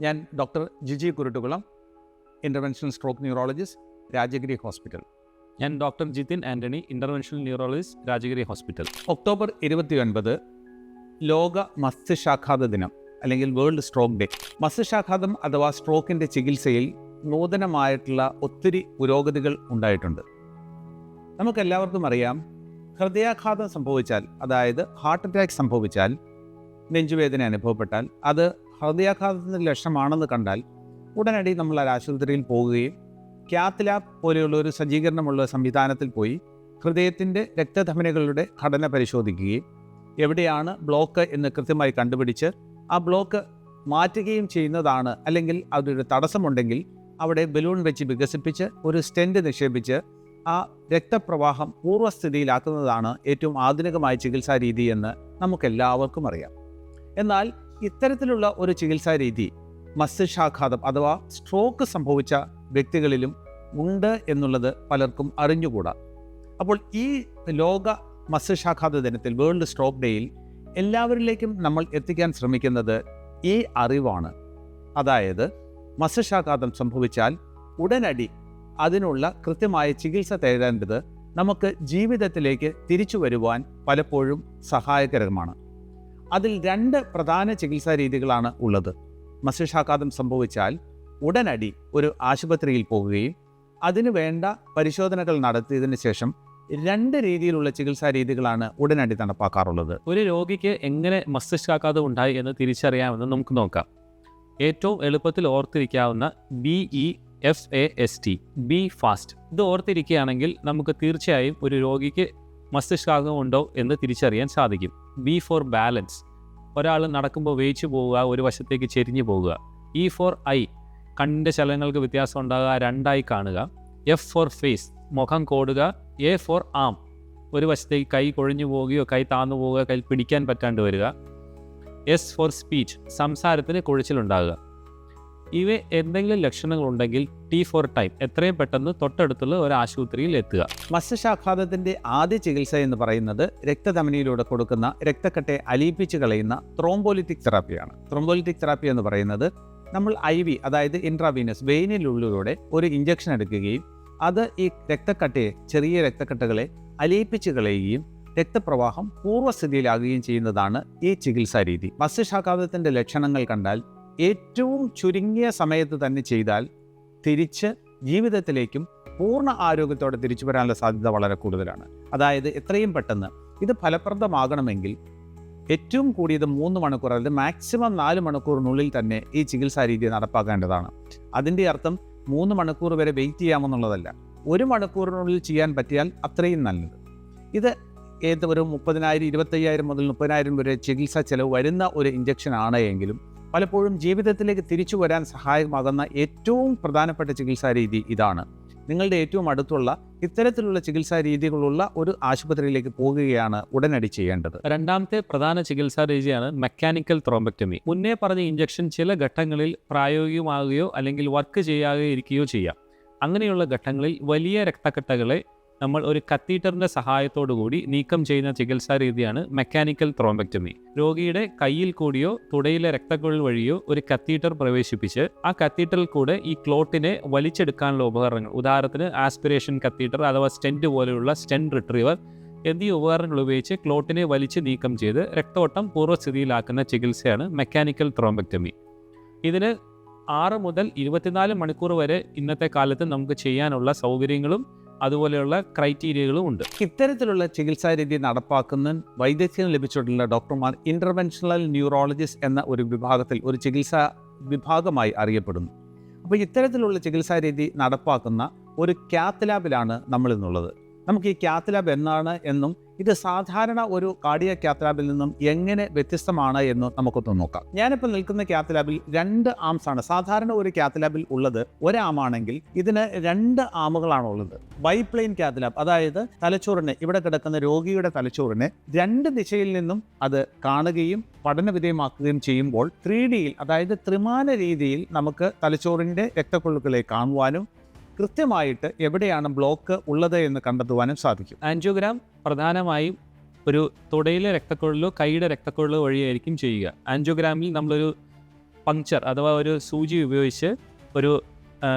ഞാൻ doctor Jiji Kuruttukulam interventional stroke neurologist Rajagiri hospital ഞാൻ doctor Jithin Antony interventional neurologist Rajagiri hospital October ഇരുപത്തി ഒൻപത് ലോക മസ്തിഷാഘാത ദിനം അല്ലെങ്കിൽ വേൾഡ് സ്ട്രോക്ക് ഡേ മസ്തിഷാഘാതം അഥവാ സ്ട്രോക്കിന്റെ ചികിത്സയിൽ നൂതനമായിട്ടുള്ള ഒത്തിരി പുരോഗതികൾ ഉണ്ടായിട്ടുണ്ട്. നമുക്കെല്ലാവർക്കും അറിയാം ഹൃദയാഘാതം സംഭവിച്ചാൽ അതായത് ഹാർട്ട് അറ്റാക്ക് സംഭവിച്ചാൽ നെഞ്ചുവേദന അനുഭവപ്പെട്ടാൽ അത് ഹൃദയാഘാതത്തിന്റെ ലക്ഷണമാണെന്ന് കണ്ടാൽ ഉടനടി നമ്മൾ ആശുപത്രിയിൽ പോവുകയും ക്യാത്ത് ലാബ് പോലെയുള്ള ഒരു സജ്ജീകരണമുള്ള സംവിധാനത്തിൽ പോയി ഹൃദയത്തിന്റെ രക്തധമനികളുടെ ഘടന പരിശോധിക്കുകയും എവിടെയാണ് ബ്ലോക്ക് എന്ന് കൃത്യമായി കണ്ടുപിടിച്ച് ആ ബ്ലോക്ക് മാറ്റുകയും ചെയ്യുന്നതാണ് അല്ലെങ്കിൽ അതൊരു തടസ്സമുണ്ടെങ്കിൽ അവിടെ ബലൂൺ വെച്ച് വികസിപ്പിച്ച് ഒരു സ്റ്റെന്റ് നിക്ഷേപിച്ച് ആ രക്തപ്രവാഹം പൂർവസ്ഥിതിയിലാക്കുന്നതാണ് ഏറ്റവും ആധുനികമായ ചികിത്സാ രീതി എന്ന് നമുക്കെല്ലാവർക്കും അറിയാം. എന്നാൽ ഇത്തരത്തിലുള്ള ഒരു ചികിത്സാ രീതി മസ്തിഷ്കാഘാതം അഥവാ സ്ട്രോക്ക് സംഭവിച്ച വ്യക്തികളിലും ഉണ്ട് എന്നുള്ളത് പലർക്കും അറിഞ്ഞുകൂടാ. അപ്പോൾ ഈ ലോക മസ്തിഷ്കാഘാത ദിനത്തിൽ വേൾഡ് സ്ട്രോക്ക് ഡേയിൽ എല്ലാവരിലേക്കും നമ്മൾ എത്തിക്കാൻ ശ്രമിക്കുന്നത് ഈ അറിവാണ്. അതായത് മസ്തിഷ്കാഘാതം സംഭവിച്ചാൽ ഉടനടി അതിനുള്ള കൃത്യമായ ചികിത്സ തേടേണ്ടത് നമുക്ക് ജീവിതത്തിലേക്ക് തിരിച്ചു വരുവാൻ പലപ്പോഴും സഹായകരമാണ്. അതിൽ രണ്ട് പ്രധാന ചികിത്സാ രീതികളാണ് ഉള്ളത്. മസ്തിഷ്കാഘാതം സംഭവിച്ചാൽ ഉടനടി ഒരു ആശുപത്രിയിൽ പോകുകയും അതിനു വേണ്ട പരിശോധനകൾ നടത്തിയതിന് ശേഷം രണ്ട് രീതിയിലുള്ള ചികിത്സാ രീതികളാണ് ഉടനടി നടപ്പാക്കാറുള്ളത്. ഒരു രോഗിക്ക് എങ്ങനെ മസ്തിഷ്കാഘാതം ഉണ്ടായി എന്ന് തിരിച്ചറിയാമെന്ന് നമുക്ക് നോക്കാം. ഏറ്റവും എളുപ്പത്തിൽ ഓർത്തിരിക്കാവുന്ന B E F A S T B fast ഇത് ഓർത്തിരിക്കുകയാണെങ്കിൽ നമുക്ക് തീർച്ചയായും ഒരു രോഗിക്ക് മസ്തിഷ്കാഘാതം ഉണ്ടോ എന്ന് തിരിച്ചറിയാൻ സാധിക്കും. B for balance. ഒരാൾ നടക്കുമ്പോൾ വേച്ച് പോവുക ഒരു വശത്തേക്ക് ചെരിഞ്ഞു പോവുക. ഇ ഫോർ ഐ കണ്ണിന്റെ ചലനങ്ങൾക്ക് വ്യത്യാസം ഉണ്ടാകുക രണ്ടായി കാണുക. എഫ് ഫോർ ഫേസ് മുഖം കോടുക എ ഫോർ ആം ഒരു വശത്തേക്ക് കൈ കൊഴിഞ്ഞു പോവുകയോ കൈ താന്നു പോവുക കൈ പിടിക്കാൻ പറ്റാണ്ട് വരിക. എസ് ഫോർ സ്പീച്ച് സംസാരത്തിന് കുഴച്ചിലുണ്ടാകുക. ഇവ എന്തെങ്കിലും ലക്ഷണങ്ങളുണ്ടെങ്കിൽ ടി ഫോർ ടൈം എത്രയും പെട്ടെന്ന് തൊട്ടടുത്തുള്ള ഒരു ആശുപത്രിയിൽ എത്തുക. മത്സ്യശാഖാതത്തിന്റെ ആദ്യ ചികിത്സ എന്ന് പറയുന്നത് രക്തധമനിയിലൂടെ കൊടുക്കുന്ന രക്തക്കട്ടെ അലിയിപ്പിച്ച് കളയുന്ന ത്രോംബോലിറ്റിക് തെറാപ്പിയാണ് ത്രോംബോലിറ്റിക് തെറാപ്പി എന്ന് പറയുന്നത് നമ്മൾ ഐ വി അതായത് ഇൻട്രാവീനസ് വെയിനിലുള്ളിലൂടെ ഒരു ഇഞ്ചക്ഷൻ എടുക്കുകയും അത് ഈ രക്തക്കട്ടയെ ചെറിയ രക്തക്കട്ടകളെ അലിയിപ്പിച്ച് കളയുകയും രക്തപ്രവാഹം പൂർവസ്ഥിതിയിലാകുകയും ചെയ്യുന്നതാണ് ഈ ചികിത്സാ രീതി. മസ്തിഷ്കാഘാതത്തിന്റെ ലക്ഷണങ്ങൾ കണ്ടാൽ ഏറ്റവും ചുരുങ്ങിയ സമയത്ത് തന്നെ ചെയ്താൽ തിരിച്ച് ജീവിതത്തിലേക്കും പൂർണ ആരോഗ്യത്തോടെ തിരിച്ചു വരാനുള്ള സാധ്യത വളരെ കൂടുതലാണ്. അതായത് എത്രയും പെട്ടെന്ന് ഇത് ഫലപ്രദമാകണമെങ്കിൽ ഏറ്റവും കൂടിയത് മൂന്ന് മണിക്കൂർ അതായത് മാക്സിമം നാല് മണിക്കൂറിനുള്ളിൽ തന്നെ ഈ ചികിത്സാ രീതി നടപ്പാക്കേണ്ടതാണ്. അതിന്റെ അർത്ഥം മൂന്ന് മണിക്കൂർ വരെ വെയിറ്റ് ചെയ്യാമെന്നുള്ളതല്ല ഒരു മണിക്കൂറിനുള്ളിൽ ചെയ്യാൻ പറ്റിയാൽ അത്രയും നല്ലത്. ഇത് ഏത് ഒരു മുപ്പതിനായിരം ഇരുപത്തയ്യായിരം മുതൽ മുപ്പതിനായിരം വരെ ചികിത്സാ ചെലവ് വരുന്ന ഒരു ഇഞ്ചക്ഷൻ ആണ് എങ്കിലും പലപ്പോഴും ജീവിതത്തിലേക്ക് തിരിച്ചു വരാൻ സഹായകമാകുന്ന ഏറ്റവും പ്രധാനപ്പെട്ട ചികിത്സാ രീതി ഇതാണ്. നിങ്ങളുടെ ഏറ്റവും അടുത്തുള്ള ഇത്തരത്തിലുള്ള ചികിത്സാ രീതികളുള്ള ഒരു ആശുപത്രിയിലേക്ക് പോകുകയാണ് ഉടനടി ചെയ്യേണ്ടത്. രണ്ടാമത്തെ പ്രധാന ചികിത്സാ രീതിയാണ് മെക്കാനിക്കൽ ത്രോംബക്ടമി. മുന്നേ പറഞ്ഞ ഇഞ്ചക്ഷൻ ചില ഘട്ടങ്ങളിൽ പ്രായോഗികമാകുകയോ അല്ലെങ്കിൽ വർക്ക് ചെയ്യാതെ ഇരിക്കുകയോ ചെയ്യാം. അങ്ങനെയുള്ള ഘട്ടങ്ങളിൽ വലിയ രക്തക്കട്ടകളെ നമ്മൾ ഒരു കത്തീറ്ററിന്റെ സഹായത്തോടു കൂടി നീക്കം ചെയ്യുന്ന ചികിത്സാ രീതിയാണ് മെക്കാനിക്കൽ ത്രോംബക്ടമി രോഗിയുടെ കയ്യിൽ കൂടിയോ തുടയിലെ രക്തക്കുഴൽ വഴിയോ ഒരു കത്തീറ്റർ പ്രവേശിപ്പിച്ച് ആ കത്തീറ്ററിൽ കൂടെ ഈ ക്ലോട്ടിനെ വലിച്ചെടുക്കാനുള്ള ഉപകരണങ്ങൾ ഉദാഹരണത്തിന് ആസ്പിറേഷൻ കത്തീറ്റർ അഥവാ സ്റ്റെന്റ് പോലെയുള്ള സ്റ്റെന്റ് റിട്രീവർ എന്നീ ഉപകരണങ്ങൾ ഉപയോഗിച്ച് ക്ലോട്ടിനെ വലിച്ച് നീക്കം ചെയ്ത് രക്തോട്ടം പൂർവസ്ഥിതിയിലാക്കുന്ന ചികിത്സയാണ് മെക്കാനിക്കൽ ത്രോംബക്ടമി ഇതിന് ആറ് മുതൽ ഇരുപത്തിനാല് മണിക്കൂർ വരെ ഇന്നത്തെ കാലത്ത് നമുക്ക് ചെയ്യാനുള്ള സൗകര്യങ്ങളും അതുപോലെയുള്ള ക്രൈറ്റീരിയകളും ഉണ്ട്. ഇത്തരത്തിലുള്ള ചികിത്സാ രീതി നടപ്പാക്കുന്ന വൈദഗ്ധ്യം ലഭിച്ചിട്ടുള്ള ഡോക്ടർമാർ ഇന്റർവെൻഷണൽ ന്യൂറോളജിസ്റ്റ് എന്ന ഒരു വിഭാഗത്തിൽ ഒരു ചികിത്സാ വിഭാഗമായി അറിയപ്പെടുന്നു. അപ്പോൾ ഇത്തരത്തിലുള്ള ചികിത്സാ രീതി നടപ്പാക്കുന്ന ഒരു ക്യാത്ത് ലാബിലാണ് നമ്മളിന്നുള്ളത്. നമുക്ക് ഈ ക്യാത്ത് ലാബ് എന്നാണ് എന്നും ഇത് സാധാരണ ഒരു കാർഡിയ ക്യാത്ത് നിന്നും എങ്ങനെ വ്യത്യസ്തമാണ് എന്ന് നമുക്കൊന്ന് നോക്കാം. ഞാനിപ്പോൾ നിൽക്കുന്ന ക്യാത്ത് രണ്ട് ആംസ് ആണ്. സാധാരണ ഒരു ക്യാത്ത് ഉള്ളത് ഒരാമാണെങ്കിൽ ഇതിന് രണ്ട് ആമുകളാണ് ഉള്ളത്. ബൈപ്ലെയിൻ ക്യാത്ത് അതായത് തലച്ചോറിനെ ഇവിടെ കിടക്കുന്ന രോഗിയുടെ തലച്ചോറിനെ രണ്ട് ദിശയിൽ നിന്നും അത് കാണുകയും പഠനവിധേയമാക്കുകയും ചെയ്യുമ്പോൾ ത്രീ ഡിയിൽ അതായത് ത്രിമാന രീതിയിൽ നമുക്ക് തലച്ചോറിന്റെ രക്തക്കൊഴുക്കളെ കാണുവാനും കൃത്യമായിട്ട് എവിടെയാണ് ബ്ലോക്ക് ഉള്ളത് എന്ന് കണ്ടെത്തുവാനും സാധിക്കും. ആൻജിയോഗ്രാം പ്രധാനമായും ഒരു തുടയിലെ രക്തക്കുഴലോ കൈയുടെ രക്തക്കുഴലോ വഴിയായിരിക്കും ചെയ്യുക. ആൻജിയോഗ്രാമിൽ നമ്മളൊരു പങ്ക്ചർ അഥവാ ഒരു സൂചി ഉപയോഗിച്ച് ഒരു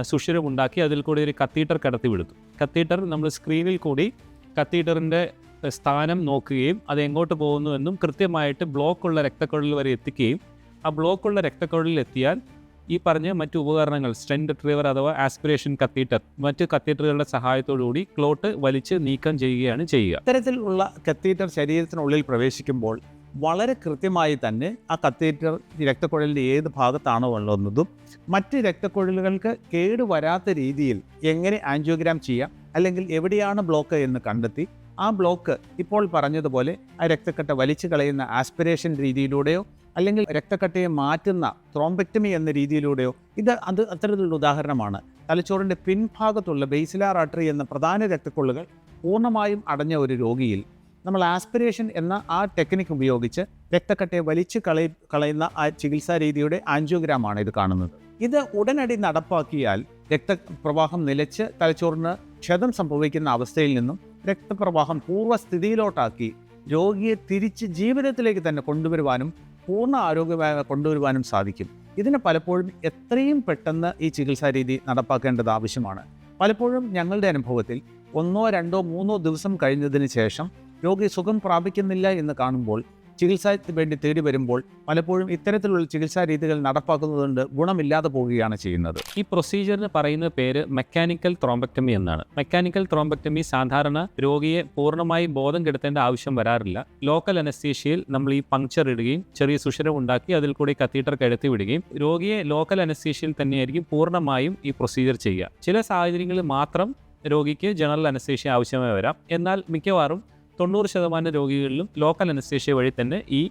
സുഷിരം ഉണ്ടാക്കി അതിൽ കൂടി ഒരു കത്തീറ്റർ കടത്തി വിടുന്നു. കത്തീറ്റർ നമ്മൾ സ്ക്രീനിൽ കൂടി കത്തീറ്ററിന്റെ സ്ഥാനം നോക്കുകയും അത് എങ്ങോട്ട് പോകുന്നു എന്നും കൃത്യമായിട്ട് ബ്ലോക്കുള്ള രക്തക്കുഴൽ വരെ എത്തിക്കുകയും ആ ബ്ലോക്കുള്ള രക്തക്കുഴലിൽ എത്തിയാൽ ഈ പറഞ്ഞ മറ്റ് ഉപകരണങ്ങൾ സ്റ്റെൻഡ് റിട്രീവർ അഥവാ ആസ്പിറേഷൻ കത്തീറ്റർ മറ്റ് കത്തീറ്ററുകളുടെ സഹായത്തോടുകൂടി ക്ലോട്ട് വലിച്ച് നീക്കം ചെയ്യുകയാണ് ചെയ്യുക. ഇത്തരത്തിലുള്ള കത്തീറ്റർ ശരീരത്തിനുള്ളിൽ പ്രവേശിക്കുമ്പോൾ വളരെ കൃത്യമായി തന്നെ ആ കത്തീറ്റർ രക്തക്കുഴലിന്റെ ഏത് ഭാഗത്താണോ ഉള്ളതെന്നതും മറ്റ് രക്തക്കുഴലുകൾക്ക് കേട് വരാത്ത രീതിയിൽ എങ്ങനെ ആൻജിയോഗ്രാം ചെയ്യാം അല്ലെങ്കിൽ എവിടെയാണ് ബ്ലോക്ക് എന്ന് കണ്ടെത്തി ആ ബ്ലോക്ക് ഇപ്പോൾ പറഞ്ഞതുപോലെ ആ രക്തക്കട്ട വലിച്ചു കളയുന്ന ആസ്പിറേഷൻ രീതിയിലൂടെയോ അല്ലെങ്കിൽ രക്തക്കട്ടയെ മാറ്റുന്ന ത്രോംബെക്ടമി എന്ന രീതിയിലൂടെയോ ഇത് അത് അത്തരത്തിലുള്ള ഉദാഹരണമാണ്. തലച്ചോറിന്റെ പിൻഭാഗത്തുള്ള ബേസിലാർ ആർട്ടറി എന്ന പ്രധാന രക്തക്കൊള്ളുകൾ പൂർണമായും അടഞ്ഞ ഒരു രോഗിയിൽ നമ്മൾ ആസ്പിറേഷൻ എന്ന ആ ടെക്നിക്ക് ഉപയോഗിച്ച് രക്തക്കട്ടയെ വലിച്ചു കളയ കളയുന്ന ആ ചികിത്സാ രീതിയുടെ ആൻജിയോഗ്രാമാണ് ഇത് കാണുന്നത്. ഇത് ഉടനടി നടപ്പാക്കിയാൽ രക്തപ്രവാഹം നിലച്ച് തലച്ചോറിന് ക്ഷതം സംഭവിക്കുന്ന അവസ്ഥയിൽ നിന്നും രക്തപ്രവാഹം പൂർവസ്ഥിതിയിലോട്ടാക്കി രോഗിയെ തിരിച്ച് ജീവിതത്തിലേക്ക് തന്നെ കൊണ്ടുവരുവാനും പൂർണ ആരോഗ്യമായി കൊണ്ടുവരുവാനും സാധിക്കും. ഇതിന് പലപ്പോഴും എത്രയും പെട്ടെന്ന് ഈ ചികിത്സാ രീതി നടപ്പാക്കേണ്ടത് ആവശ്യമാണ്. പലപ്പോഴും ഞങ്ങളുടെ അനുഭവത്തിൽ ഒന്നോ രണ്ടോ മൂന്നോ ദിവസം കഴിഞ്ഞതിന് ശേഷം രോഗി സുഖം പ്രാപിക്കുന്നില്ല എന്ന് കാണുമ്പോൾ ചികിത്സയ്ക്ക് വേണ്ടി തേടി വരുമ്പോൾ പലപ്പോഴും ഇത്തരത്തിലുള്ള ചികിത്സാ രീതികൾ നടപ്പാക്കുന്നതുകൊണ്ട് ഗുണമില്ലാതെ പോവുകയാണ് ചെയ്യുന്നത്. ഈ പ്രൊസീജിയറിന് പറയുന്ന പേര് മെക്കാനിക്കൽ ത്രോംബക്ടമി എന്നാണ്. മെക്കാനിക്കൽ ത്രോംബക്ടമി സാധാരണ രോഗിയെ പൂർണമായി ബോധം കെടുത്തേണ്ട ആവശ്യം വരാറില്ല. ലോക്കൽ അനസ്തീഷ്യയിൽ നമ്മൾ ഈ പങ്ക്ചർ ഇടുകയും ചെറിയ സുഷിരം ഉണ്ടാക്കി അതിൽ കൂടി കത്തീറ്റർ കടത്തി വിടുകയും രോഗിയെ ലോക്കൽ അനസ്തീഷ്യയിൽ തന്നെയായിരിക്കും പൂർണമായും ഈ പ്രൊസീജിയർ ചെയ്യുക. ചില സാഹചര്യങ്ങളിൽ മാത്രം രോഗിക്ക് ജനറൽ അനസ്തീഷ്യ ആവശ്യമായി വരാം. എന്നാൽ മിക്കവാറും തൊണ്ണൂറ് ശതമാനം രോഗികളിലും ലോക്കൽ അനസ്തേഷ്യ വഴി തന്നെ ഈ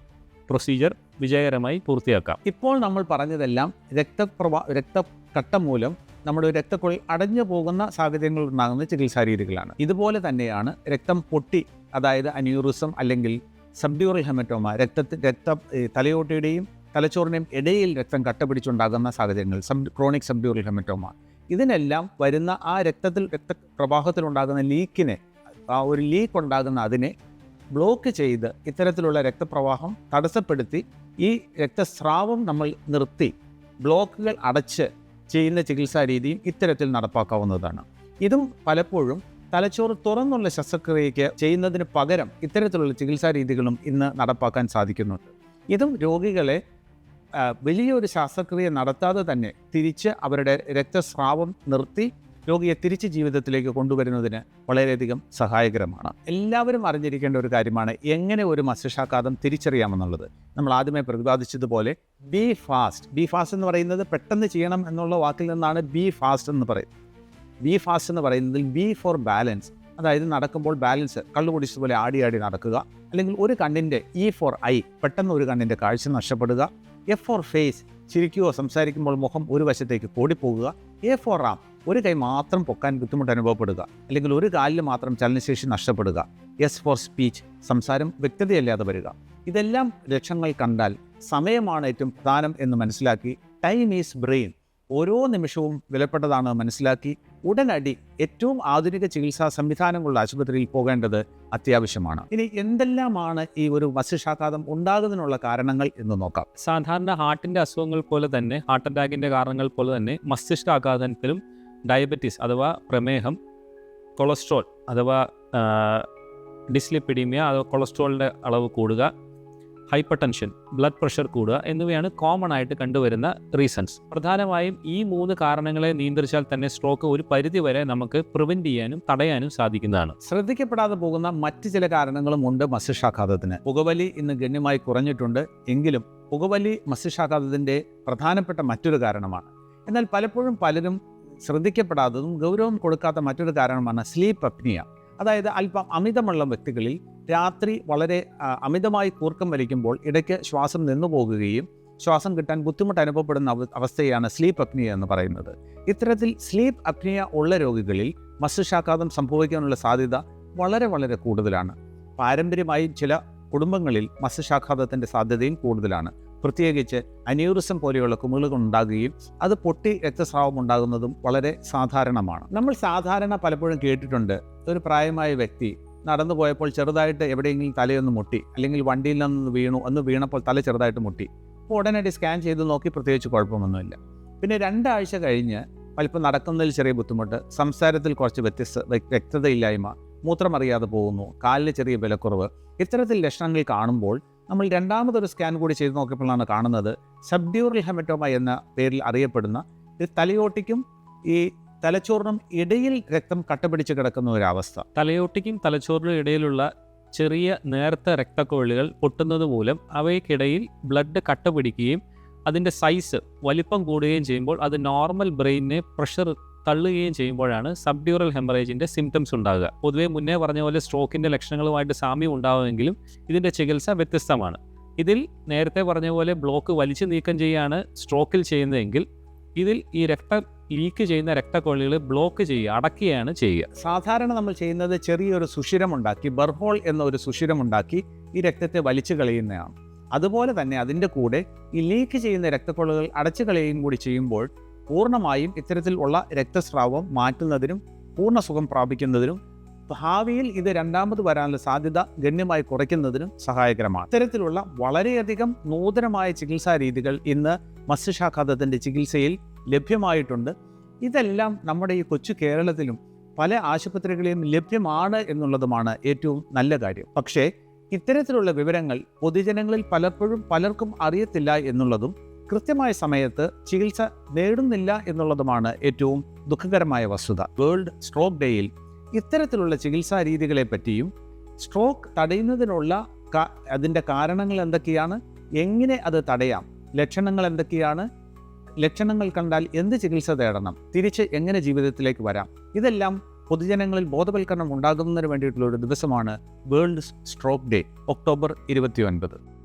പ്രൊസീജിയർ വിജയകരമായി പൂർത്തിയാക്കാം. ഇപ്പോൾ നമ്മൾ പറഞ്ഞതെല്ലാം രക്തപ്രവാ രക്തക്കട്ട മൂലം നമ്മുടെ രക്തക്കുഴൽ അടഞ്ഞു പോകുന്ന സാഹചര്യങ്ങൾ ഉണ്ടാകുന്ന ചികിത്സാ രീതികളാണ്. ഇതുപോലെ തന്നെയാണ് രക്തം പൊട്ടി അതായത് അന്യൂറിസം അല്ലെങ്കിൽ സബ്ഡ്യൂറൽ ഹെമറ്റോമ രക്തത്തിൽ രക്ത തലയോട്ടിയുടെയും തലച്ചോറിന്റെയും ഇടയിൽ രക്തം കട്ടപിടിച്ചുണ്ടാകുന്ന സാഹചര്യങ്ങൾ സബ് ക്രോണിക് സബ്ഡ്യൂറൽ ഹെമറ്റോമ. ഇതിനെല്ലാം വരുന്ന ആ രക്തത്തിൽ രക്തപ്രവാഹത്തിലുണ്ടാകുന്ന ലീക്കിനെ ആ ഒരു ലീക്ക് ഉണ്ടാകുന്ന അതിനെ ബ്ലോക്ക് ചെയ്ത് ഇത്തരത്തിലുള്ള രക്തപ്രവാഹം തടസ്സപ്പെടുത്തി ഈ രക്തസ്രാവം നമ്മൾ നിർത്തി ബ്ലോക്കുകൾ അടച്ച് ചെയ്യുന്ന ചികിത്സാ രീതിയും ഇത്തരത്തിൽ നടപ്പാക്കാവുന്നതാണ്. ഇതും പലപ്പോഴും തലച്ചോറ് തുറന്നുള്ള ശസ്ത്രക്രിയയ്ക്ക് ചെയ്യുന്നതിന് പകരം ഇത്തരത്തിലുള്ള ചികിത്സാ രീതികളും ഇന്ന് നടപ്പാക്കാൻ സാധിക്കുന്നുണ്ട്. ഇതും രോഗികളെ വലിയൊരു ശസ്ത്രക്രിയ നടത്താതെ തന്നെ തിരിച്ച് അവരുടെ രക്തസ്രാവം നിർത്തി രോഗിയെ തിരിച്ച് ജീവിതത്തിലേക്ക് കൊണ്ടുവരുന്നതിന് വളരെയധികം സഹായകരമാണ്. എല്ലാവരും അറിഞ്ഞിരിക്കേണ്ട ഒരു കാര്യമാണ് എങ്ങനെ ഒരു മസ്തിഷ്കാഘാതം തിരിച്ചറിയാമെന്നുള്ളത്. നമ്മൾ ആദ്യമേ പ്രതിപാദിച്ചതുപോലെ ബി ഫാസ്റ്റ് ബി ഫാസ്റ്റ് എന്ന് പറയുന്നത് പെട്ടെന്ന് ചെയ്യണം എന്നുള്ള വാക്കിൽ നിന്നാണ് ബി ഫാസ്റ്റ് എന്ന് പറയുന്നത്. ബി ഫാസ്റ്റ് എന്ന് പറയുന്നതിൽ ബി ഫോർ ബാലൻസ് അതായത് നടക്കുമ്പോൾ ബാലൻസ് കള്ളു കുടിച്ചതുപോലെ ആടി ആടി നടക്കുക. അല്ലെങ്കിൽ ഒരു കണ്ണിന്റെ ഇ ഫോർ ഐ പെട്ടെന്ന് ഒരു കണ്ണിന്റെ കാഴ്ച നഷ്ടപ്പെടുക. എഫ് ഫോർ ഫേസ് ചിരിക്കുകയോ സംസാരിക്കുമ്പോൾ മുഖം ഒരു വശത്തേക്ക് കൂടിപ്പോകുക എ ഫോർ ആം ഒരു കൈ മാത്രം പൊക്കാൻ ബുദ്ധിമുട്ട് അനുഭവപ്പെടുക. അല്ലെങ്കിൽ ഒരു കാലിൽ മാത്രം ചലനശേഷി നഷ്ടപ്പെടുക. എസ് ഫോർ സ്പീച്ച് സംസാരം വ്യക്തതയല്ലാതെ വരിക. ഇതെല്ലാം ലക്ഷങ്ങൾ കണ്ടാൽ സമയമാണ് ഏറ്റവും പ്രധാനം എന്ന് മനസ്സിലാക്കി. ടൈം ഈസ് ബ്രെയിൻ ഓരോ നിമിഷവും വിലപ്പെട്ടതാണ് മനസ്സിലാക്കി. ഉടനടി ഏറ്റവും ആധുനിക ചികിത്സാ സംവിധാനങ്ങളുള്ള ആശുപത്രിയിൽ പോകേണ്ടത് അത്യാവശ്യമാണ്. ഇനി എന്തെല്ലാമാണ് ഈ ഒരു മസ്തിഷ്കാഘാതം ഉണ്ടാകുന്നതിനുള്ള കാരണങ്ങൾ എന്ന് നോക്കാം. സാധാരണ ഹാർട്ടിന്റെ അസുഖങ്ങൾ പോലെ തന്നെ ഹാർട്ട് അറ്റാക്കിന്റെ കാരണങ്ങൾ പോലെ തന്നെ മസ്തിഷ്കാഘാതത്തിലും ഡയബറ്റീസ് അഥവാ പ്രമേഹം കൊളസ്ട്രോൾ അഥവാ ഡിസ്ലിപ്പിഡീമിയ അഥവാ കൊളസ്ട്രോളിന്റെ അളവ് കൂടുക ഹൈപ്പർ ടെൻഷൻ ബ്ലഡ് പ്രഷർ കൂടുക എന്നിവയാണ് കോമൺ ആയിട്ട് കണ്ടുവരുന്ന റീസൺസ് പ്രധാനമായും ഈ മൂന്ന് കാരണങ്ങളെ നിയന്ത്രിച്ചാൽ തന്നെ സ്ട്രോക്ക് ഒരു പരിധി വരെ നമുക്ക് പ്രിവെന്റ് ചെയ്യാനും തടയാനും സാധിക്കുന്നതാണ്. ശ്രദ്ധിക്കപ്പെടാതെ പോകുന്ന മറ്റ് ചില കാരണങ്ങളും ഉണ്ട് മസ്തിഷ്കാഘാതത്തിന്. പുകവലി ഇന്ന് ഗണ്യമായി കുറഞ്ഞിട്ടുണ്ട്. എങ്കിലും പുകവലി മസ്തിഷ്കാഘാതത്തിന്റെ പ്രധാനപ്പെട്ട മറ്റൊരു കാരണമാണ്. എന്നാൽ പലപ്പോഴും പലരും ശ്രദ്ധിക്കപ്പെടാത്തതും ഗൗരവം കൊടുക്കാത്ത മറ്റൊരു കാരണമാണ് സ്ലീപ്പ് അപ്നിയ. അതായത് അല്പം അമിതമുള്ള വ്യക്തികളിൽ രാത്രി വളരെ അമിതമായി കൂർക്കം വലിക്കുമ്പോൾ ഇടയ്ക്ക് ശ്വാസം നിന്നു പോകുകയും ശ്വാസം കിട്ടാൻ ബുദ്ധിമുട്ട് അനുഭവപ്പെടുന്ന അവസ്ഥയാണ് സ്ലീപ്പ് അപ്നിയ എന്ന് പറയുന്നത്. ഇത്തരത്തിൽ സ്ലീപ്പ് അപ്നിയ ഉള്ള രോഗികളിൽ മസ്തിഷ്കാഘാതം സംഭവിക്കാനുള്ള സാധ്യത വളരെ വളരെ കൂടുതലാണ്. പാരമ്പര്യമായി ചില കുടുംബങ്ങളിൽ മസ്തിഷ്കാഘാതത്തിന്റെ സാധ്യതയും കൂടുതലാണ്. പ്രത്യേകിച്ച് അന്യൂറിസം പോലെയുള്ള കുമിളുകൾ ഉണ്ടാകുകയും അത് പൊട്ടി രക്തസ്രാവം ഉണ്ടാകുന്നതും വളരെ സാധാരണമാണ്. നമ്മൾ സാധാരണ പലപ്പോഴും കേട്ടിട്ടുണ്ട് ഒരു പ്രായമായ വ്യക്തി നടന്നു പോയപ്പോൾ ചെറുതായിട്ട് എവിടെയെങ്കിലും തലയൊന്ന് മുട്ടി അല്ലെങ്കിൽ വണ്ടിയിൽ നിന്ന് വീണു ഒന്ന് വീണപ്പോൾ തല ചെറുതായിട്ട് മുട്ടി. അപ്പോൾ ഉടനടി സ്കാൻ ചെയ്ത് നോക്കി പ്രത്യേകിച്ച് കുഴപ്പമൊന്നുമില്ല. പിന്നെ രണ്ടാഴ്ച കഴിഞ്ഞ് വലിപ്പം നടക്കുന്നതിൽ ചെറിയ ബുദ്ധിമുട്ട് സംസാരത്തിൽ കുറച്ച് വ്യത്യസ്ത വ്യ- വ്യക്തതയില്ലായ്മ മൂത്രമറിയാതെ പോകുന്നു കാലിന് ചെറിയ വിലക്കുറവ്. ഇത്തരത്തിൽ ലക്ഷണങ്ങൾ കാണുമ്പോൾ നമ്മൾ രണ്ടാമതൊരു സ്കാൻ കൂടി ചെയ്ത് നോക്കിയപ്പോഴാണ് കാണുന്നത് സബ്ഡ്യൂറൽ ഹെമറ്റോമ എന്ന പേരിൽ അറിയപ്പെടുന്ന തലയോട്ടിക്കും ഈ തലച്ചോറിനും ഇടയിൽ രക്തം കട്ടപിടിച്ച് കിടക്കുന്ന ഒരവസ്ഥ തലയോട്ടിക്കും തലച്ചോറിനും ഇടയിലുള്ള ചെറിയ നേർത്ത രക്തക്കൊള്ളികൾ പൊട്ടുന്നത് മൂലം അവയ്ക്കിടയിൽ ബ്ലഡ് കട്ടപിടിക്കുകയും അതിന്റെ സൈസ് വലിപ്പം കൂടുകയും ചെയ്യുമ്പോൾ അത് നോർമൽ ബ്രെയിനിനെ പ്രഷർ തള്ളുകയും ചെയ്യുമ്പോഴാണ് സബ്ഡ്യൂറൽ ഹെമറേജിന്റെ സിംറ്റംസ് ഉണ്ടാകുക. പൊതുവെ മുന്നേ പറഞ്ഞ പോലെ സ്ട്രോക്കിന്റെ ലക്ഷണങ്ങളുമായിട്ട് സാമ്യം ഉണ്ടാവുമെങ്കിലും ഇതിന്റെ ചികിത്സ വ്യത്യസ്തമാണ്. ഇതിൽ നേരത്തെ പറഞ്ഞ പോലെ ബ്ലോക്ക് വലിച്ചു നീക്കം ചെയ്യുകയാണ് സ്ട്രോക്കിൽ ചെയ്യുന്നതെങ്കിൽ ഇതിൽ ഈ രക്തം ലീക്ക് ചെയ്യുന്ന രക്തക്കൊള്ളികൾ ബ്ലോക്ക് ചെയ്യുക അടക്കുകയാണ് ചെയ്യുക. സാധാരണ നമ്മൾ ചെയ്യുന്നത് ചെറിയൊരു സുഷിരമുണ്ടാക്കി ബർഹോൾ എന്ന ഒരു സുഷിരമുണ്ടാക്കി ഈ രക്തത്തെ വലിച്ചു കളയുന്നതാണ്. അതുപോലെ തന്നെ അതിന്റെ കൂടെ ഈ ലീക്ക് ചെയ്യുന്ന രക്തക്കൊള്ളുകൾ അടച്ചു കളയുകയും കൂടി ചെയ്യുമ്പോൾ പൂർണമായും ഇത്തരത്തിൽ ഉള്ള രക്തസ്രാവം മാറ്റുന്നതിനും പൂർണ സുഖം പ്രാപിക്കുന്നതിനും ഭാവിയിൽ ഇത് രണ്ടാമത് വരാനുള്ള സാധ്യത ഗണ്യമായി കുറയ്ക്കുന്നതിനും സഹായകരമാണ്. ഇത്തരത്തിലുള്ള വളരെയധികം നൂതനമായ ചികിത്സാ രീതികൾ ഇന്ന് മസ്തിഷാഘാതത്തിന്റെ ചികിത്സയിൽ ലഭ്യമായിട്ടുണ്ട്. ഇതെല്ലാം നമ്മുടെ ഈ കൊച്ചു കേരളത്തിലും പല ആശുപത്രികളിലും ലഭ്യമാണ് എന്നുള്ളതുമാണ് ഏറ്റവും നല്ല കാര്യം. പക്ഷേ ഇത്തരത്തിലുള്ള വിവരങ്ങൾ പൊതുജനങ്ങളിൽ പലപ്പോഴും പലർക്കും അറിയത്തില്ല എന്നുള്ളതും കൃത്യമായ സമയത്ത് ചികിത്സ നേടുന്നില്ല എന്നുള്ളതുമാണ് ഏറ്റവും ദുഃഖകരമായ വസ്തുത. വേൾഡ് സ്ട്രോക്ക് ഡേയിൽ ഇത്തരത്തിലുള്ള ചികിത്സാ രീതികളെ പറ്റിയും സ്ട്രോക്ക് തടയുന്നതിനുള്ള അതിന്റെ കാരണങ്ങൾ എന്തൊക്കെയാണ്? എങ്ങനെ അത് തടയാം? ലക്ഷണങ്ങൾ എന്തൊക്കെയാണ്? ലക്ഷണങ്ങൾ കണ്ടാൽ എന്ത് ചികിത്സ തേടണം? തിരിച്ച് എങ്ങനെ ജീവിതത്തിലേക്ക് വരാം? ഇതെല്ലാം പൊതുജനങ്ങളിൽ ബോധവൽക്കരണം ഉണ്ടാകുന്നതിന് വേണ്ടിയിട്ടുള്ള ഒരു ദിവസമാണ് വേൾഡ് സ്ട്രോക്ക് ഡേ ഒക്ടോബർ ഇരുപത്തി ഒൻപത്